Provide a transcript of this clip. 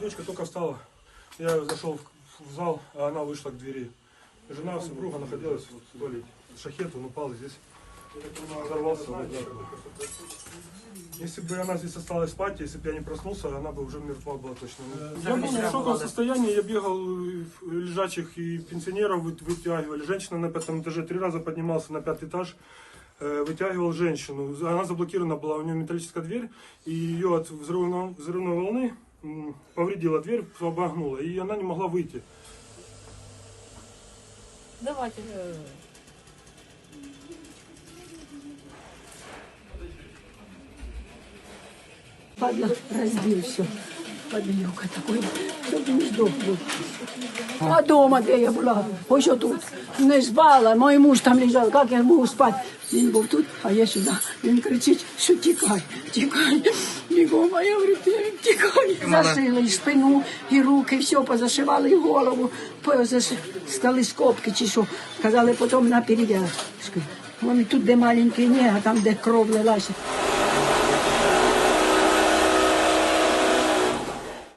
дочка только встала. Я зашел в, в зал, а она вышла к двери. Жена, супруга находилась в туалете. Шахет, он упал и здесь. Взорвался. Если бы она здесь осталась спать, если бы я не проснулся, она бы уже мертва была точно. Я был в шоковом состоянии, я бегал э, лежачих и пенсионеров вы- вытягивали. Женщина на пятом этаже три раза поднимался на пятый этаж, э, вытягивал женщину. Она заблокирована была, у нее металлическая дверь, и ее от взрывной, взрывной волны повредила дверь, обогнула, и она не могла выйти. Давайте. Падла разбил все. Подлюка такой, щоб не здох був. А дома, де я була, ось тут. Не спала, мій муж там лежав, як я можу спати? Він був тут, а я сюди. Він кричить, що тікай, тікай. Бігом, а я говорю, тікай. Зашили і спину, і руки, все позашивали, і голову. Позаш... Стали скобки чи що. Сказали, потім на перев'язку. Вони тут, де маленький, ні, а там, де кров лилася.